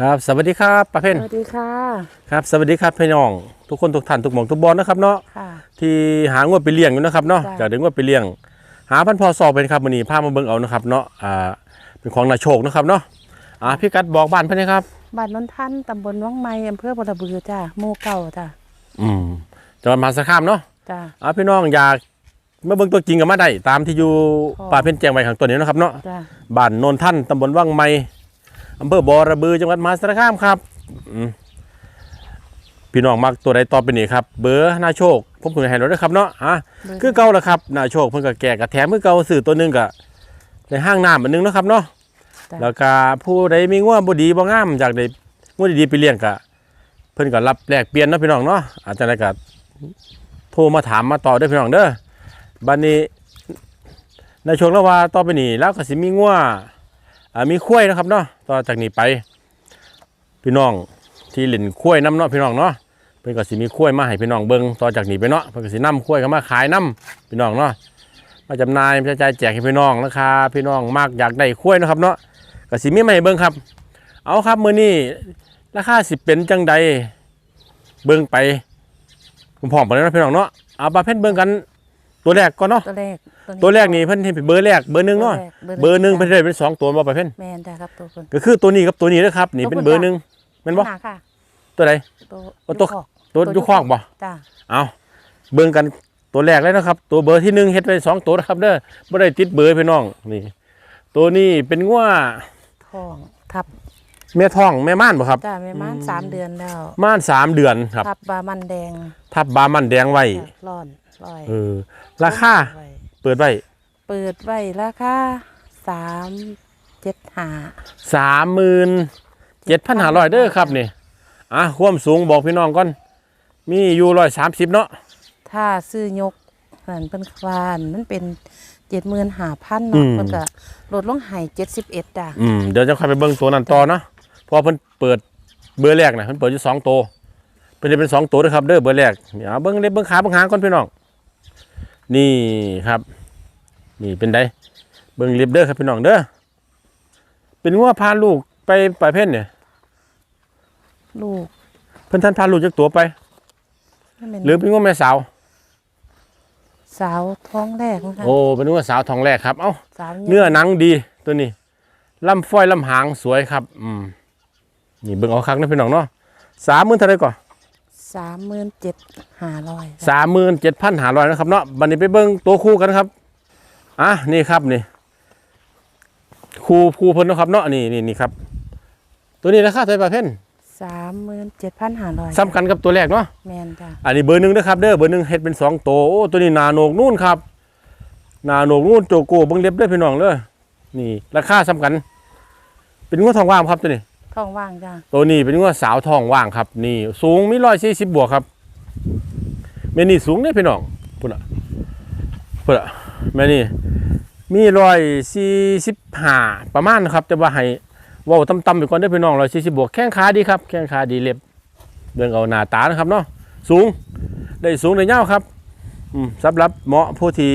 ครับ สวัสดีครับป้าเพ่นสวัสดีค่ะครับสวัสดีครับพี่น้องทุกคนทุกท่านทุกหม่องทุกบอลนะครับเนาะค่ะ ที่หางวดไปเลี้ยงอยู่นะครับเนาะจ้ะ จากเดึงวดไปเลี้ยง หาพันพอสอบเป็นครับวันนี้พามาเบิ่งเอานะครับเนาะอ่าเป็นของนาโชคนะครับเนาะอ่าพี่กัดบอกบ้านเพื่อนนะครับ บ้านนนทันตำบลวังไม้อำเภอบัวระบือจ้าหมู่เก่าจ้าอืมจังหวัดมหาสารคามเนาะจ้า อ่าพี่น้องอยากมาเบิ่งตัวจริงกันมาได้ตามที่อยู่อ๋อป่าเพ่นแจงไว้ข้างตัวนี้นะครับเนาะ จ้า บ้านโนนท่านตำบลว่างไม้ อำเภอบ่อระบือจังหวัดมหาสารคามครับอืมพี่น้องมักตัวใดต่อไปนี่ครับ เบอร์หน้าโชคผมเพิ่งให้เราด้วยครับเนาะอะคือเก่าแล้วครับหน้าโชคเพิ่นก็แก่กับแถมคือเก่าซื้อตัวหนึงก็ในห้างน้ำอันหนึงเนาะครับเนาะแล้วก็ผู้ใดมีง่วบ่ดีบ่งามอยากได้ง่วดีๆไปเลี้ยงก็เพิ่นก็รับแลกเปลี่ยนเนาะพี่น้องเนาะอาจจะได้ก็โทรมาถามมาต่อเด้อพี่น้องเด้อบัดนี้ในช่วงระหว่าต่อไปนี้แล้วก็สิมีง่วอ่า มีข้ยนะครับเนาะต่อจากนี้ไป พี่น้องที่เล่นข้ยน้ำเนาะพี่น้องเนาะเพิ่นก็สิมีข้ยมาให้พี่น้องเบิ่งต่อจากนี้ไปเนาะเพิ่นก็สินำข้ยเขามาขายน้ำพี่น้องเนาะมาจำหน่ายมาจ่ายแจกให้พี่น้องราคาพี่น้องมากอยากได้ข้ยนะครับเนาะก็สิมีมาให้เบิ่งครับ เอาครับมื้อนี้ราคาสิเป็นจังใดเบิ่งไปพร้อมไปเลยเนะพี่น้องเนาะเอาประเภทเบิ่งกัน ตัวแรกก่อนเนาะตัวแรกตัวแรกนี่เพิ่นเห็นเป็นเบอร์แรกเบอร์หนึ่งเนาะเบอร์หนึ่งเพิ่นได้เป็นสองตัวบ่ประเภทแมนจ้าครับตัวคนก็คือตัวนี้กับตัวนี้นะครับนี่เป็นเบอร์หนึ่งแม่นบ่หาค่ะตัวใดตัวโอ้ตัวยุคอกตัวอยุคอกบ่จ้าเอาเบิ่งกันตัวแรกเลยนะครับ ตัวเบอร์ที่หนึ่งเฮ็ดไว้สองตัวนะครับเด้อบ่ได้ติดเบอร์พี่น้องนี่ ตัวนี้เป็นงัวทองทับแม่ท้องแม่ม่านบ่ครับจ้าแม่ม้านสามเดือนแล้วม่านสามเดือนครับทับบามันแดง ทับบามันแดงไว้จ้ะร้อนร้อยเออ ราคาไว้เปิดไว้เปิดไว้ราคาสามเจ็ดหา37,500เด้อครับนี่อะความสูงบอกพี่น้องก่อน มีอยู่130เนาะถ้าซื้อยกนั่นเป็นควานมันเป็นเจ็ดหมื่นหาพันเนาะเพิ่นก็ลดลงให้เจ็ดสิบเอ็ดจ้าอืมเดี๋ยวจะค่อยไปเบิ่งตัวนั้นต่อเนาะเพอเพิ่นเปิดเบอร์แรกนะเพิ่นเปิดอยู่สองตัวเพิ่นจะเป็นสองตัวด้วยครับเด้อเบอร์แรกเดี๋ยวเอาเบิ่งเล็บเบิ่งขาเบิ่งหางก่อนพี่น้อง นี่ครับ นี่เป็นไดเบิ่งเล็บเด้อครับพี่น้องเด้อเป็นงัวพาลูกไปไปเพ่นเนี่ยลูกเพิ่นท่านพาลูกจากตัวไปนั่นเป็นหรือเป็นงัวแม่สาว สาวท้องแรกนะคะโอ้เป็นงัวสาวทองแรกครับเอ้าสาวเนื้อหนังดีตัวนี้ลำฟ้อยลำหางสวยครับ อืมนี่เบิ่งเอาคักนะพี่น้องเนาะสามหมื่นเท่าไหรก่อน สามหมื่นเจ็ดห้าร้อยสามหมื่นเจ็ดพันหาร้อยนะครับเนาะบันนี้ไปเบิ้งตัวคู่กันครับอะนี่ครับนี่คู่คู่เพิ่นเนาะครับเนาะนี่นี่นี่ครับ ตัวนี้ราคาเท่าไหร่ประเพ่นสามหมื่นเจ็ดพันห้าร้อยซ้ำกันกับตัวแรกเนาะแมนจ้ะอันนี้เบอร์หนึ่งนะครับเด้อเบอร์หนึ่งเฮ็ดเป็นสองตัวโอ้ตัวนี้หนาโหนกนู่นครับหนาโหนกนู่นโจโก้เบิ้งเล็บเด้อพี่น้องเด้อนี่ราคาซ้ำกัน เป็นงวดทองว่างครับตัวนี้ ท้องว่างจ้ะตัวนี้เป็นงวดสาวทองว่างครับ นี่ สูงมีร้อยสี่สิบบวกครับแม่นี่สูงเนี่ยพี่น้องพุ่นอะพุ่นอะแม่นี่มีร้อยสี่สิบห้าประมาณนะครับแต่ว่าให้เว่าต่ำๆไปก่อนเด้อพี่น้องร้อยสี่สิบบวกแข้งขาดีครับแข้งขาดีเล็บเรื่องเอาหน้าตานะครับเนาะสูงได้สูงได้ยาวครับอืมสำหรับเหมาะผู้ที่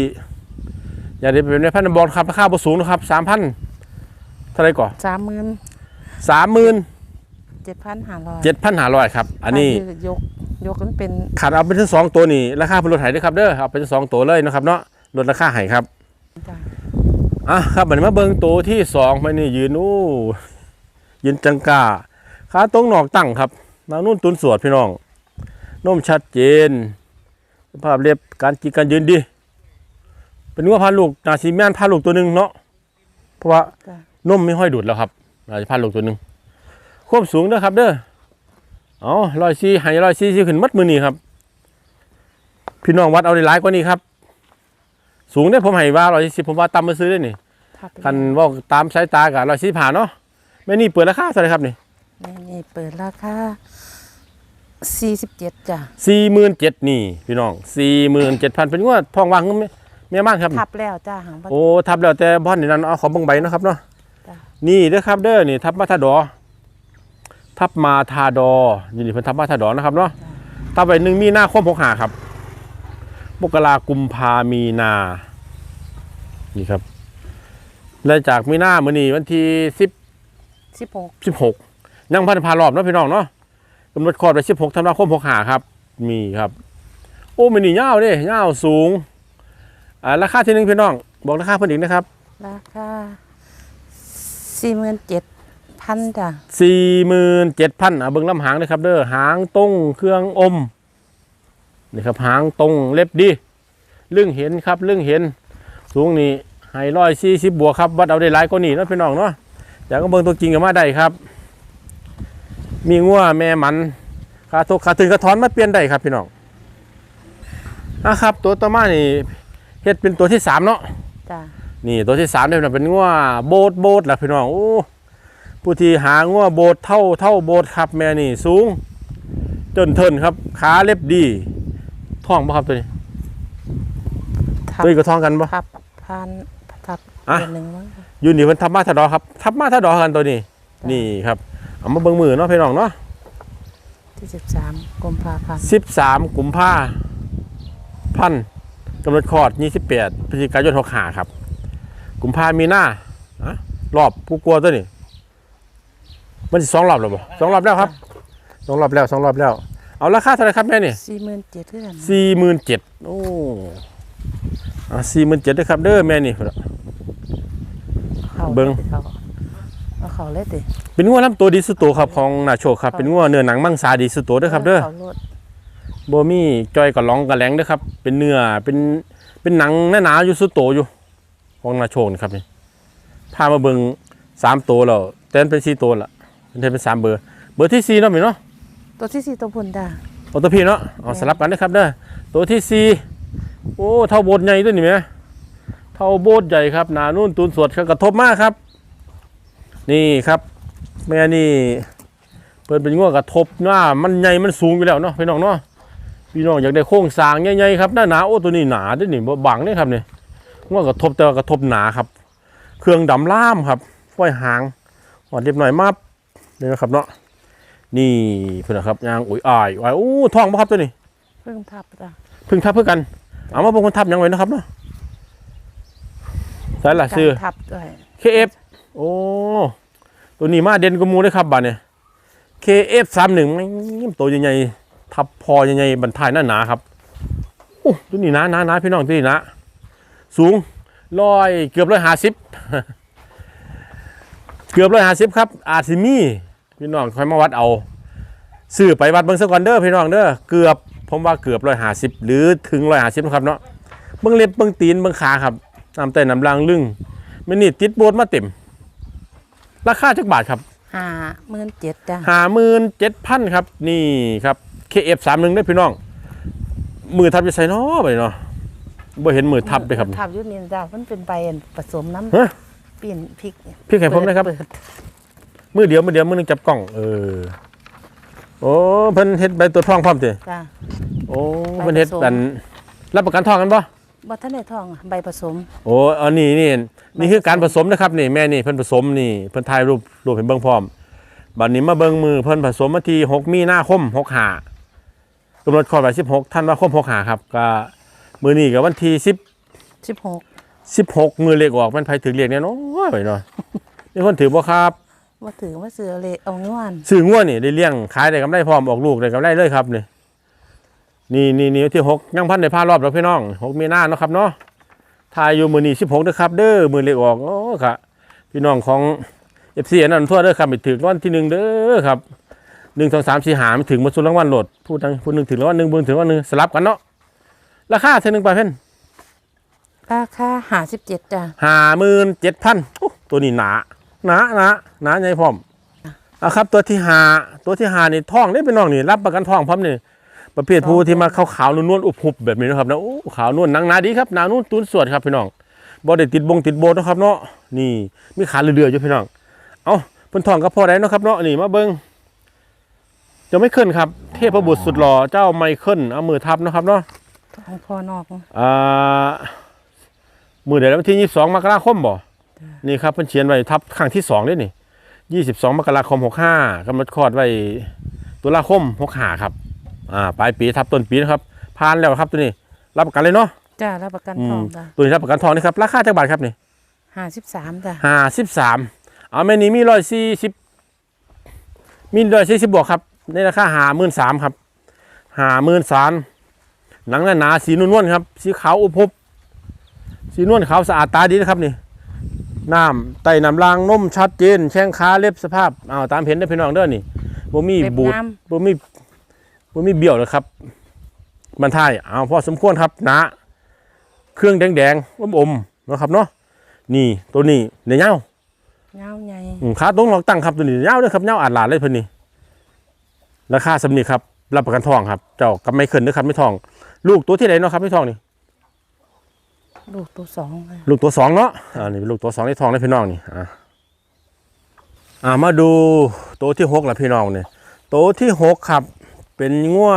อยากได้เป็นในพันธุ์บอลครับราคาบ่สูงนะครับสามพันเท่าไหรก่อนสามหมื่น สามหมื่นเจ็ดพันห้าร้อยเจ็ดพันห้าร้อยครับ อันนี้ยกยกมันเป็นขาดเอาเป็นทั้งสองตัวนี่ราคาเป็นรถไถด้วยครับเด้อเอาเป็นทั้งสองตัวเลยนะครับเนาะลดราคาให้ครับจ้ะอะครับบัดนี้มาเบิ่งตัวที่สองไปนี่ยืนอู้ยืนจังกาขาตรงหนอกตั้งครับนางนุ่นตุนสวดพี่น้องนมชัดเจนสภาพเรียบการกินการยืนดี เป็นว่าพาลูกนาซีแม่นพาลูกตัวหนึ่งเนาะเพราะว่าจ้ะนมไม่ค่อยดูดแล้วครับ เราจะพาลูกตัวหนึ่งควบสูงเด้อครับ เด้อเอาร้อยซีให้ร้อยซีซีขึ้นมัดมือนี่ครับ พี่น้องวัดเอาได้หลายกว่านี้ครับ สูงเนี่ยผมให้ว่าร้อยสิบผมว่าต่ำมาซื้อได้นี่ทับไปคันว่าตามสายตากับร้อยสิบผ่าเนาะแม่นี่เปิดราคาเท่าไหร่ครับนี่แม่นี่เปิดราคาสี่สิบเจ็ดจ้ะสี่หมื่นเจ็ดนี่ พี่น้องสี่หมื่นเจ็ดพันเป็นว่าทองว่างเงินไหมแม่ม่านครับทับแล้วจ้ะหางบ่โอ้ทับแล้วแต่บ่อนนี่นั่นเอาขอเบิ่งใบเนาะครับเนาะจ้ะ นี่เด้อครับเด้อนี่ทับมาทาดอ ทับมาทาดออยู่นี่เพิ่นทับมาทาดอนะครับเนาะทับไปหนึ่งมีนาคมหกหาครับมกรากุมภามีนา นี่ครับและจากมีนามื้อนี้วันที่สิบสิบหกสิบหกยังพันพารอบเนาะพี่น้องเนาะกำหนดคลอดไป16ธันวาคม65ครับ มีครับ โอ้มันนี่ยาวเด้ยาวสูงอ่าราคาที่หนึงพี่น้อง บอกราคาเพิ่นอีกนะครับ ราคา สี่หมื่นเจ็ดพันจ้ะ47,000อะเบิ่งลำหางนะครับ เด้อหางตรงเครื่องอมนี่ครับหางตรงเล็บดีลึ่งเห็นครับลึ่งเห็นสูงนี่ให้ร้อยสี่สิบบวกครับวัดเอาได้หลายกว่านี้เนาะพี่น้องเนาะอยากก็เบิ่งตัวจริงกันมาได้ครับ มีงัวแม่มันขาทกขาถึงกระท้อนมาเปลี่ยนได้ครับพี่น้องนะครับ ตัวต่อมานี่เฮ็ดเป็นตัวที่สามเนาะจ้ะ นี่ตัวที่สามเนี่ยเป็นงัวโบดโบดแหละพี่น้องโอ้ผู้ที่หางัวโบดเท่าเท่าโบดครับแม่นี่สูง จนเทินครับขาเล็บดีท้องปะครับตัวนี้ทับตัวนี้ก็ท้องกันปะทับพันทับอะเดือนหนึ่งมั้งค่ะอยู่นี่มันทับมาทัดดอครับ ทับมาทัดดอกันตัวนี้ นี่ครับเอามาเบิ่งมือเนาะพี่น้องเนาะที่สิบสามกุมภาพันธ์สิบสามกุมภาพันธ์กำหนดคลอดยี่สิบแปดพฤศจิกายนหกหาครับ กุมภามีหน้าอะรอบกูกลัวตัวนี้ มันสิสองรอบแล้วบ่สองรอบแล้วครับสองรอบแล้วสองรอบแล้ว เอาราคาเท่าไหรครับแม่นี่สี่หมื่นเจ็ดเดือนสี่หมื่นเจ็ดโอ้อ่าสี่หมื่นเจ็ดด้วยครับเด้อแม่นี่เขาเบิ่งเขาเอาเขาเลยติเป็นงัวลำตัวดีสุดโตวครับของนาโชคครับเป็นงัวเนื้อหนังมังสาดีสุดโตวเด้อครับเด้อเขาโลดบ่มีจอยกับร้องกับแหลงเด้อครับ เป็นเนื้อเป็นเป็นหนังหนาๆอยู่สุดโตวอยู่ ของนาโชคนี่ครับนี่พามาเบิ่งสามตัวแล้วแต่มันเป็นสี่ตัวละเป็นเทเป็นสามเบอร์ เบอร์ที่สี่เนาะพี่เนาะตัวที่สี่ตัวพุ่นจ้ะเอาตัวพี่เนาะเอาสลับกันนะครับเด้อตัวที่สี่โอ้เท่าโบสถ์ใหญ่ตัวนี้ไหมเท่าโบสถ์ใหญ่ครับหนานุ่นตูนสวดกระทบมากครับ นี่ครับ แม่นี่เปิดเป็นง้วกระทบหน้ามันใหญ่มันสูงอยู่แล้วเนาะพี่น้องเนาะพี่น้องอยากได้โครงสร้างใหญ่ๆครับหน้าหนาโอ้ตัวนี้หนาด้วยนี่บ่บังนี่ครับนี่ ง้วกระทบแต่ว่ากระทบหนาครับ เครื่องดำล่ามครับฝ้อยหางหอดเรียบหน่อยมาบนี่นะครับเนาะนี่เพื่อนนะครับยางอุ้ยอายอายโอ้ท้องบ่ครับตัวนี้เพิ่งทับจ้ะเพึ่งทับเพื่อกัน เอามาบงคนทับยังไว้นะครับเนาะใช่ละซื้อการทับด้วย KF โอ้ตัวนี้มาเด่นกว่าหมูเลยครับบัดเนี่ย KF สามหนึ่งตัวใหญ่ๆทับพอใหญ่ๆบรรทายหน้าหนาครับโอ้ตัวนี้หนาหนาหนาพี่น้องตัวนี้หนะ สูงร้อยเกือบร้อยห้าสิบเกือบร้อยห้าสิบครับ อาจสิมีพี่น้องค่อยมาวัดเอาซื้อไปวัดเบิ่งซะก่อนเด้อพี่น้องเด้อเกือบผมว่าเกือบร้อยห้าสิบหรือถึงร้อยห้าสิบนะครับเนาะเบิ่งเล็บเบิ่งตีนเบิ่งขาครับน้ำเต้นน้ำลางลึงมันนี่ติดโบสมาเต็ม ราคาจักบาทครับห้าหมื่นเจ็ดจ้ะห้าหมื่นเจ็ดพันครับ นี่ครับ KF สามหนึ่งได้อพี่น้อง มือทับจะใส่เนาะไปเนาะ บ่เห็นมือทับเลยครับ ทับอยุนินจ้ะมันเป็นใบอันผสมน้ฮะำปีนพริกพี่ไข่ผมนะครับ เปิดมือเดียวมือเดียวมือหนึงจับกล้อง เออ โอ้เพิ่นเฮ็ดใบตัวทองพร้อมติจ้ะโอ้เพิ่นเฮ็ดใบผสมกันรับประกันทองกันบ่บัท่านในทองใบผสม โอ้อันนี้นี่นี่คือการผสมนะครับนี่แม่นี่เพิ่นผสมนี่เพิ่นถ่ายรูปรูปให้เบิ่งพร้อมบัดนี้มาเบิ่งมือเพิ่นผสมมาที่6มีนาคม65กำหนดคลอดไว้16ธันวาคม65ครับก็ มื้อนี้ก็วันที่10สิบหก16มือเลขออกมันไผถึงเลขแน่เนาะไปเนาะมีคนถือบ่ครับว่าถือว่าเสือเลยเอาง่วนซื้องัวนี่ได้เลี้ยงขายได้กำไรพร้อมออกลูกได้กำไรเลยครับนี่นี่นี่นี่วันที่หกยังพันได้พารอบแล้วพี่น้อง6มีนาเนาะครับเนาะทายอยู่มื้อนี้16เด้อครับ เด้อมื้อเลขออกโอ้ค่ะ พี่น้องของ FC อันนั้นทั่วเด้อครับไปถึงรางวัลที่หนึ่งเด้อครับ1 2 3 4หาไม่ถึงมาสู่รางวัลโหลดผู้ทั้งผู้หนึงถึงรางวัลหนึงผู้หนึงถึงรางวัลหนึงสลับกันเนาะ ราคาเท่านึงไปเพิ่นราคาหาสิบเจ็ดจ้ะห้าหมื่นเจ็ดพันตัวนี้หนาหนาหนาหนาใหญ่พร้อมอะครับ ตัวที่หาตัวที่หานี่ท้องได้เป็นน้องนี่รับประกันท้องพร้อมนี่ประเภทผู้ที่มาขาวขาวๆนวลๆอุบหุบแบบนี้นะครับนะโอ้ขาวนวลหนังหนาดีครับหนานุ่นตูนสวดครับพี่น้องบ่ได้ติดบงติดโบนะครับเนาะนี่มีขาเรือๆอยู่พี่น้อง เอาเพิ่นท้องก็พอได้เนาะครับเนาะนี่มาเบิ่งจะไม่ขึ้นครับ เทพบุตรสุดหล่อเจ้าไมเคิลเอามือทับเนาะครับเนาะ ของพ่อนอกอ่ามือเดือนวันที่ยี่สิบสองมกราคมบ่นี่ครับเพิ่นเขียนไว้ทับครั้งที่สองด้วยนี่ยี่สิบสองมกราคมหกห้ากำหนดคลอดไว้ตุลาคมหกห้าครับอ่าปลายปีทับต้นปีนะครับผ่านแล้วครับตัวนี้รับประกันเลยเนาะจ้ะรับประกันอืทอมงจ้ะตัวนี้รับประกันทองนี่ครับราคาจักบาทครับนี่ห้าสิบสามจ้ะห้าสิบสามเอาแม่นี้มีร้อยสี่สิบมีร้อยสี่สิบบวกครับในราคาหาหมื่นสามครับหาหมื่นสาม หนังหนาๆสีนวลๆครับ สีขาวอุบพบสีนวลขาวสะอาดตาดีนะครับนี่น้ำไตน้ำลางนมชัดเจน แข้งขาเล็บสภาพอ้าวตามเห็นได้อพี่น้องเด้อนี่บ่มีเล็บบูดงามบ่มีบ่มีเบี้ยวเลยครับมันท้ายเอาพอสมควรครับหนาเครื่องแดงๆอมๆนะครับเนาะนี่ตัวนี้เนื้อเงาเงาใหญ่อืมขาตรงหลอกตั้งครับตัวนี้ยาวเลยครับยาวอาดหลาดเลยเพิ่นนี่ราคาสำนีครับรับประกันทองครับ เจ้ากับไม่เคินนะครับไม่ทอง ลูกตัวที่ไหนเนาะครับไม่ทองนี่ ลูกตัวสองค่ะลูกตัวสองเนาะอ่านี่เป็นลูกตัวสองในทองในพี่น้องนี่อ่าอ่ามาดูตัวที่หกละพี่น้องเนี่ยตัวที่หกครับ เป็นงัว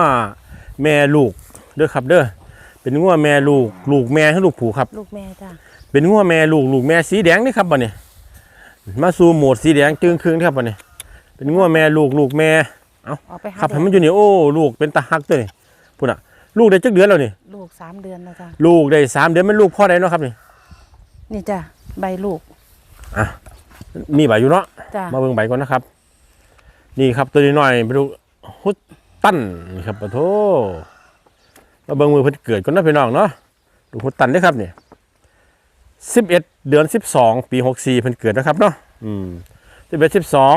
แม่ลูกเด้อครับเด้อเป็นงัวแม่ลูก ลูกแม่ให้ลูกผูครับ ลูกแม่จ้ะเป็นงัวแม่ลูกลูกแม่สีแดงนี่ครับบัดนี้มาสู่โหมดสีแดงจึงครึ่งครับบัดนี้เป็นงัวแม่ลูกลูกแม่ออกไปหาครับแดให้ดมันอยู่นี่โอ้ลูกเป็นตาฮักตัวนี่พุ่นอะ ลูกได้จักเดือนแล้วนี่ ลูกสามเดือนแล้วจ้ะลูกได้สามเดือนมันลูกพ่อได้เนาะครับนี่ นี่จ้ะใบลูกมีใบอยู่เนาะ จ้ะมาเบิ่งใบก่อนนะครับ นี่ครับตัวนี้หน่อยไปดูฮุตตันนี่ครับปะโทมาเบิ่งมือเพิ่นเกิดก่อนนะพี่น้องเนาะดูฮุตตันเด้อครับนี่สิบเอ็ดเดือนสิบสองปีหกสี่เพิ่นเกิดนะครับเนาะ อืมสิบเอ็ดสิบสอง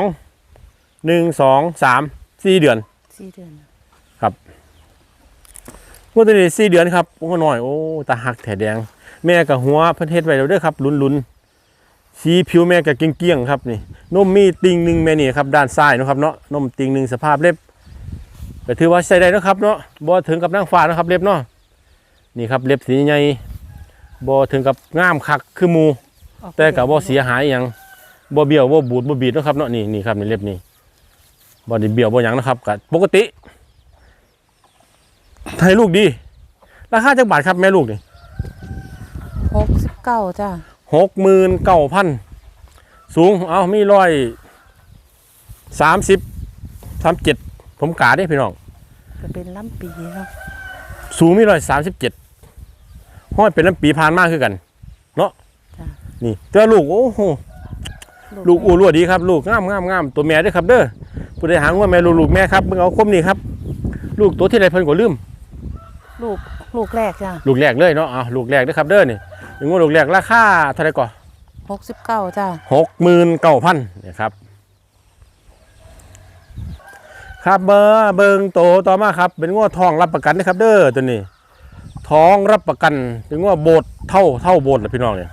หนึ่งสองสามสี่เดือนสี่เดือนง วดตัวนี้สี่เดือนครับโอ้หน่อยโอ้ตาหักแถแดง แม่กับหัวเพิ่นเฮ็ดไว้แล้วเด้อครับลุ้นลุ้นๆสีผิวแม่กับเกลี้ยงๆครับนี่นมมีติงหนึ่งแม่นี่ครับด้านซ้ายเนาะครับเนาะนมติงหนึ่งสภาพเล็บก็ถือว่าใช้ได้เนาะครับเนาะบ่ถึงกับนางฟ้านะครับเล็บเนาะนี่ครับเล็บสีใหญ่บ่ถึงกับงามคักคือหมูออกไปแต่ก็บ่เสียหายหยังบ่เบี้ยวบ่บูดบ่บีดเนาะครับเนาะนี่นี่ครับนี่เล็บนี่บ่ได้เบี้ยวบ่หยังนะครับก็ปกติ ให้ลูกดี ราคาจักบาทครับแม่ลูกนี่หกสิบเก้าจ้ะหกหมื่นเก้าพันสูง เอามีร้อยสามสิบสามเจ็ดผมกาได้พี่น้อง ก็เป็นลำปีเนาะสูงมีร้อยสามสิบเจ็ดห้อยเป็นลำปีพานมากคือกัน เนาะจ้ะนี่เจ้าลูก โอ้โหลูกอูรัวดีครับ ลูกงามงามงามตัวแม่ด้วยครับเด้อผู้ใดหางว่าแม่ลูกลูกแม่ครับเบิ่งเอาคมนี่ครับ ลูกตัวที่ไรเพิ่นก็ลืม ลูกลูกแรกจ้ะลูกแรกเลยเนาะอะลูกแรกเด้วยครับเด้อนี่ถึงว่าลูกแรกราคาเท่าไหรก่อนหกสิบเก้าจ้ะหกหมื่นเก้าพันนี่ครับ ครับเบอร์เบิงโตต่อมาครับ เป็นง้อทองรับประกันนะครับเด้อตัวนี้ท้องรับประกันเป็นง้อโบดเท่าเท่าโบดแหละพี่น้องเนี่ย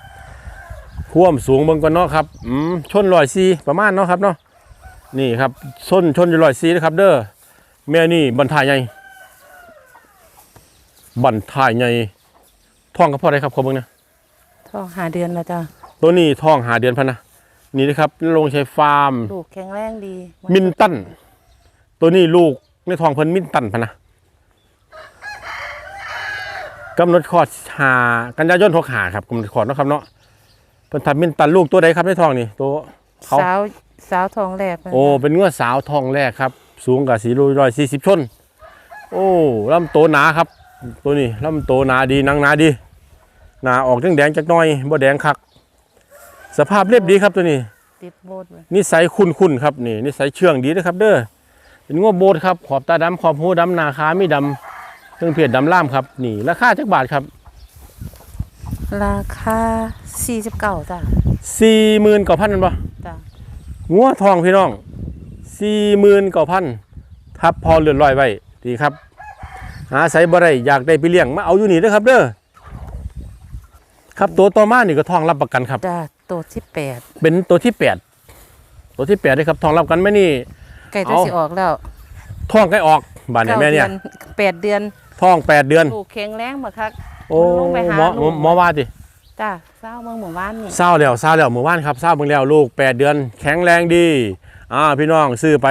ความสูงเบิ่งก่อนเนาะครับอืมชนลอยซีประมาณเนาะครับเนาะนี่ครับชนชนอยู่ลอยซีนะครับ เด้อแม่นี่บันทายใหญ่ บันทายใหญ่ท้องกับพ่อได้ครับขอเบิ่งนะท้องหาเดือนแล้วจ้ะตัวนี้ท้องหาเดือนพันนะนี่นะครับลงใช้ฟาร์มลูกแข็งแรงดี มินตันตัวนี้ลูกในท้องเพิ่นมินตันพันนะกำหนดคลอดหากันยายนหกหาครับกำหนดคลอดเนาะครับเนาะเพิ่นทำมินตันลูกตัวใดครับในท้องนี่ตัวเขาสาวสาวทองแรกมันโอ้เป็นเงือสาวท้องแรกครับ สูงกับสีรูร้อยสี่สิบชน โอ้ลำโตหนาครับ ตัวนี้ลำโตหนาดีหนังหนาดีหนาออกแดงแดงๆจักหน่อยบ่แดงคัก สภาพเรียบดีครับตัวนี้ติดโบดไว้นิสัยคุ้นคุ้นๆครับนี่นิสัยเชื่องดีนะครับ เด้อเป็นง้อโบดครับขอบตาดำขอบหูดำหนาขาไม่ดำเครื่องเพชรดำล่ามครับ นี่ราคาจักบาทครับ ราคาสี่สิบเก้าจ้ะสี่หมื่นเก้าพันนั่นปะจ้ะงัวทองพี่น้องสี่หมื่นเก้าพันทับพอเลือนลอยไว้ดีครับ หาใส่บ่ได้อยากได้ไปเลี้ยงมาเอาอยู่นี่เด้อครับเด้อครับตัวต่อมานี่ก็ทองรับประกันครับ จ้ะตัวที่แปดเป็นตัวที่แปดตัวที่แปดเลยครับทองรับประกันไหมนี่ ไก่ตัวเอา สิออกแล้วทองใกล้ออกบานเนี่ยแม่เนี่ยแปดเดือนทองแปดเดือนลูกแข็งแรงบักคัก โอ้ลงไปหาหมอลูก หมอว่าดิจ้ะเศร้าเมืองหมู่บ้านนี่เศร้าแล้วเศร้าแล้วเมื่อวานครับเศร้าเบิ่งแล้วลูกแปดเดือน แข็งแรงดีอ่าพี่น้องซื้อไป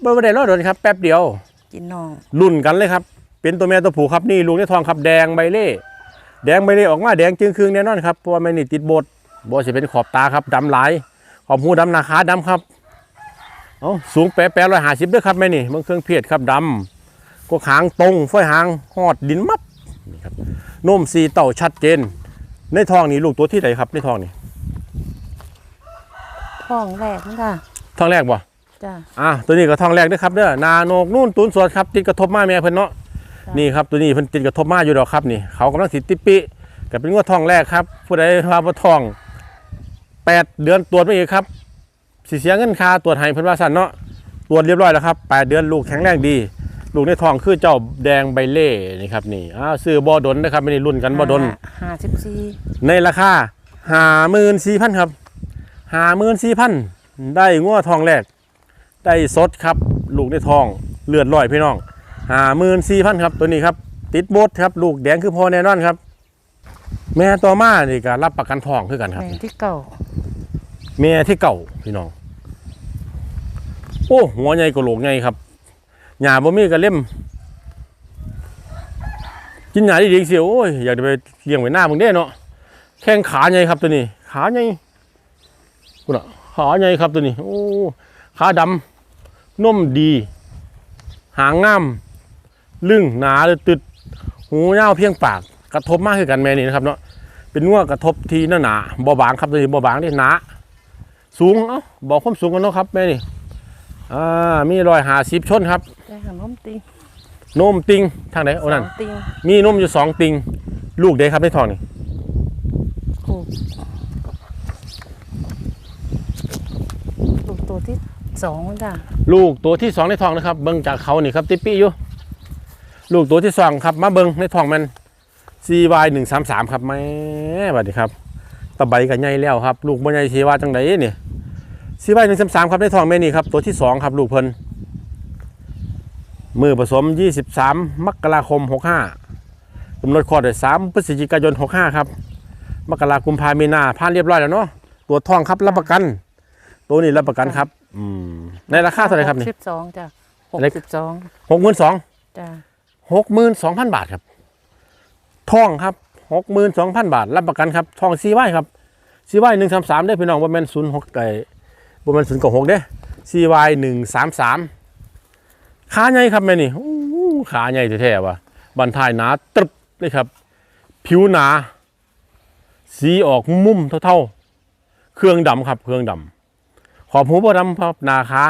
ไม่ได้รอดโดนครับแป๊บเดียว กินน้องรุ่นกันเลยครับ เป็นตัวแม่ตัวผู้ครับนี่ลูกในทองครับแดงใบเล่แดงใบเล่ออกมาแดงจึงคืงแน่นอนครับเพราะว่าแม่นี่ติดโบดบจะเป็นขอบตาครับดำหลายขอบหูดำหนาขาดำครับเอาสูงแปะแปะร้อยห้าสิบด้วยครับแม่นี่เมืองเครื่องเพชรครับดำก็หางตรงฝ้อยหางหอดดินมัดนี่ครับนมสีเต่าชัดเจน ในทองนี่ลูกตัวที่ไหนครับในทองนี่ท้องแรกนั่นจ้ะทองแรกบ่ จ้าอะตัวนี้ก็ทองแรกเด้อครับเด้อนาโนกนู่นตูนสวดครับติดกระทบมาแม่เพิ่นเนาะจ้ะนี่ครับตัวนี้เพิ่นติดกระทบมาอยู่ดอกครับนี่ เขากำลังสิติดปิก็เป็นงวดทองแรกครับ ผู้ใดว่าบ่ทองแปดเดือนตรวจมาอีกครับสิเสียเงินค่าตรวจให้เพิ่นว่าซั่นเนาะตรวจเรียบร้อยแล้วครับแปดเดือนลูกแข็งแรงดี ลูกในท้องคือเจ้าแดงใบเล่นี่ครับนี่อ้าวซื้อบ่ดนนะครับไม่ได้รุ่นกันบ่ดนห้าสิบสี่ในราคาห้าหมื่นสี่พันครับห้าหมื่นสี่พันได้งัวทองแรก ได้สดครับ ลูกในทองเลือดลอยพี่น้องห้าหมื่นสี่พันครับตัวนี้ครับ ติดโบดครับลูกแดงคือพอแน่นอนครับ แม่ต่อมานี่ก็รับประกันทองคือกันครับ แม่ที่เก่าแม่ที่เก่าพี่น้อง โอ้หัวใหญ่กว่าโหลกใหญ่ครับหญ้าบ่มีก็เล่มกินหญ้าดีๆเสียโอ้ยอยากจะไปเลี้ยงไว้หน้ามึงเด้เนาะแข้งขาใหญ่ครับตัวนี้ ขาใหญ่กูน่ะขาใหญ่ครับตัวนี้ โอ้ขาดำ นมดี หางงามลึ่งหนาเลยตึด หูยาวเพียงปาก กระทบมากคือกันแม่นี่นะครับเนาะเป็นงัวกระทบทีหนาหนาๆบ่บางครับตัวนี้บ่บางนี่หนา สูงเอ้าบอกความสูงกันเนาะครับแม่นี่อ่ามีรอยหาสิบชนครับได้ขนมติงนมติงทางไหนโอ้นั่นสงติงมีนมอยู่สองติง ลูกเด็ครับในท้องนี่ถูกถูกตัวที่ สองจ้าลูกตัวที่สองในท้องนะครับ เบิ้งจากเขานี่ครับติปปี้อยู่ลูกตัวที่สองครับ มาเบิ้งในท้องมัน CY หนึ่งสามสามครับแม่บัดนี้ครับตะไบกับใหญ่แล้วครับ ลูกบ่ใหญ่ชีว่าจังไดนี่ CY หนึ่งสามสามครับในท้องแม่นี่ครับ ตัวที่สองครับ ลูกเพิ่นมือผสม23มกราคม65กำหนดคลอดได้3พฤศจิกายน65ครับ มกราคมพามีนาผ่านเรียบร้อยแล้วเนาะตัวท้องครับรับประกัน ตัวนี้รับประกันครับ อืมในราคาเท่าไหร่ครับนี่ สิบสองจ้าหกเล็ก สิบสองหกหมื่นสอง จ้าหกหมื่นสองพันบาทครับท่องครับหกหมื่นสองพันบาท รับประกันครับท่องซีไว้ครับซีไว้หนึ่งสามสามได้อพี่น้องว่าแมนศูนย์หกไก่ว่าแมนศูนย์กับหกเด้ซีไว้หนึ่งสามสามขาใหญ่ครับแม่นี่โอ้โหขาใหญ่แท้ๆว่ะบันทายหนาตรึบเลยครับ ผิวหนา สีออกมุมเท่าๆ เครื่องดำครับ เครื่องดำ ขอบหูบ่ดำครับหนาขา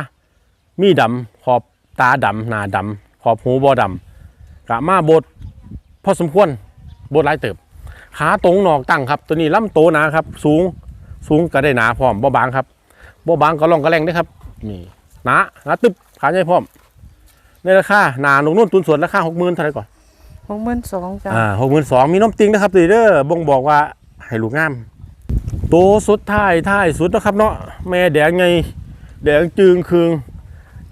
มีดำขอบตาดำหนาดำขอบหูบ่ดำกะมาบดพอสมควรบดหลายเติบ ขาตรงหนอกตั้งครับ ตัวนี้ลำโตหนาครับ สูงสูงก็ได้หนาพร้อมบ่บางครับบ่บางก็ล่องก็แรงได้ครับนี่หนาหนาตึบขาใหญ่พร้อมในราคาหนาหนุนนุ่นตุนสวนราคาหกหมื่นเท่าไหร่ก่อนหกหมื่นสองจ้าอ่าหกหมื่นสองมีน้มติงนะครับตีเดอร์บ่งบอกว่าให้ลูกงาม ตัวสุดท้ายท้ายสุดนะครับเนาะแม่แดงไงแดงจึงคืง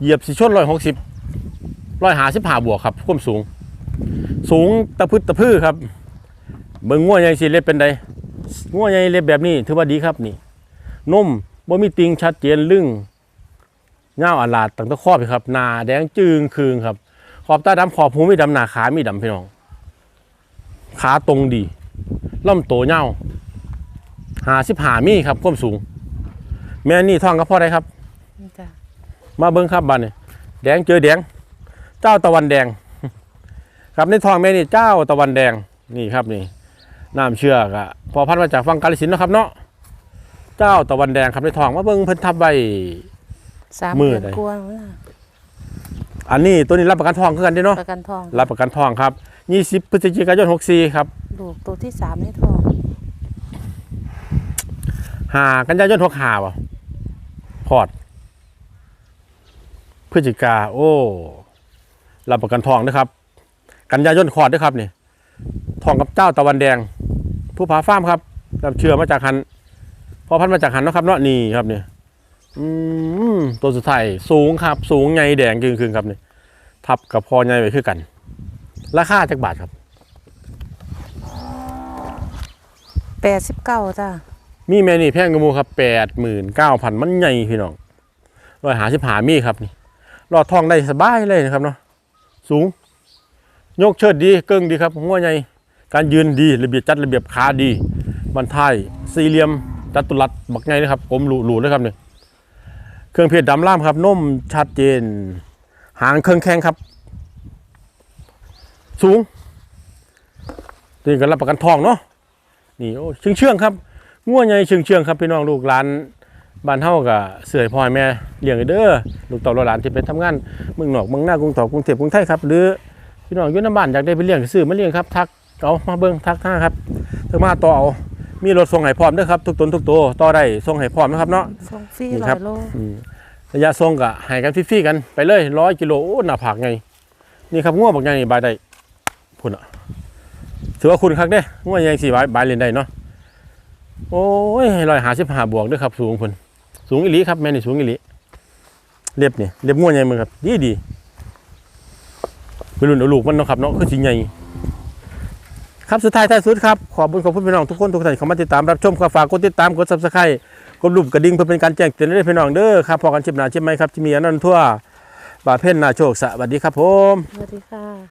เหยียบสิชนร้อยหกสิบร้อยหาสิบหาบวกครับควมสูง สูงตะพึดตะพื้อครับเบิ่งง่วใหญ่สิเล็บเป็นใดง่วใหญ่เล็บแบบนี้ถือว่าดีครับนี่นุ่มบ่มีติงชัดเจนลึ่งเงาอาลาดตั้งตะครอบครับหนาแดงจึงคืงครับ ขอบตาดำขอบหูไม่ดำหนาขาไมีดำพี่น้อง ขาตรงดีล่ำโตเน่า หาสิบหามีครับความสูง แม่นี่ท่องกับพ่อได้ครับ จ้ามาเบิ้งครับบันนี่แดงเจอแดง เจ้าตะวันแดง ครับในท้องแม่นี่เจ้าตะวันแดงนี่ครับนี่น้ำเชื่อกอะพอพันมาจากฟังกาลสินธุ์นะครับเนาะเจ้าตะวันแดงครับในท้องมาเบิ้งเพิ่นทับใบสามมือเดือนไหนกว่าแล้วนะอันนี้ตัวนี้รับประกันทองคือกันเด้เนาะประกันทองรับประกันทองครับ20พฤศจิกายน64ครับลูกตัวที่สามในทอง หากันยายนหกหาบ่พอดพฤศจิกา โอ้รับประกันทองนะครับ กันยายนคอดด้วยครับนี่ทองกับเจ้าตะวันแดง ผู้ผาฟ้ามครับรับเชื่อมาจากหันพอพันมาจากหันนะครับเนาะนี่ครับนี่อืมตัวสุดท้ายสูงครับ สูงใหญ่แดงคืนคืนครับนี่ทับกับพอใหญ่ไปคือกัน ราคาจักบาทครับแปดสิบเก้าจ้า มีแม่นี่แพงกระมูครับแปดหมื่นเก้าพันมันใหญ่พี่น้องรอยหาสิบหามีครับนี่รอดทองได้สบายเลยนะครับเนาะสูง ยกเชิดดีเกิ้งดีครับหัวใหญ่การยืนดีระเบียบจัดระเบียบขาดีบันท้ายสี่เหลี่ยมจัตุรัสบักไงนะครับกลมหลูหลูเลยครับนี่เครื่องเพชรดำล่ามครับนุ่มชัดเจน หางเครื่องแข้งครับ สูงนี่ก็รับประกันทองเนาะนี่โอ้เชื่องเชื่องๆครับ ง่วใหญ่เชื่องเชื่องๆครับพี่น้องลูกหลานบ้านเฮาก็เสื่อยพ่อให้แม่เลี้ยงเด้อลูกเต่าลูกหลานที่ไปทำงานเมืองนอกเมืองหน้ากรุงเทพกรุงเทพกรุงไทยครับหรือพี่น้องอยู่ในบ้านอยากได้ไปเลี้ยงก็ซื้อมาเลี้ยงครับทักเอามาเบิ่งทักท่าครับถึงมาต่อเอามีรถส่งให้พร้อมเด้อครับทุกตนทุกตัวต่อได้ส่งให้พร้อมนะครับเนาะส่งฟรีนี่ร้ครัอบยโลอืมระยะส่งก็ให้กันฟรีๆกันไปเลยร้อยกิโลโอ้หน้าผากไงนี่ครับง่วงบอกไงบายได้พุ่นอะถือว่าคุณคักเด้ง่วงยังสี่บายบายเล่นได้เนาะ โอ้ยร้อยหาสิบห้าบวกเด้วยครับ สูงพุ่นสูงอีหลีครับแม่นี่สูงอีหลีเรียบนี่เรียบง่วงใหญ่มึงครับ ดีดีเป็นรุ่นเอาลูกมันเนาะครับเนาะคือสิใหญ่ครับสุดท้ายท้ายสุดครับ ขอบคุณขอบคุณพี่น้องทุกคนทุกท่านเข้ามาติดตามรับชมครับฝากกดติดตามกดซับสไครต์กดรูปกระดิ่งเพื่อเป็นการแจ้งเตือนให้พี่น้องเด้อครับพอกันชิมหนาชิมไหมครับที่มีอันนั้นทั่วบาเพ่นนาโชคสวัสดีครับผม สวัสดีค่ะ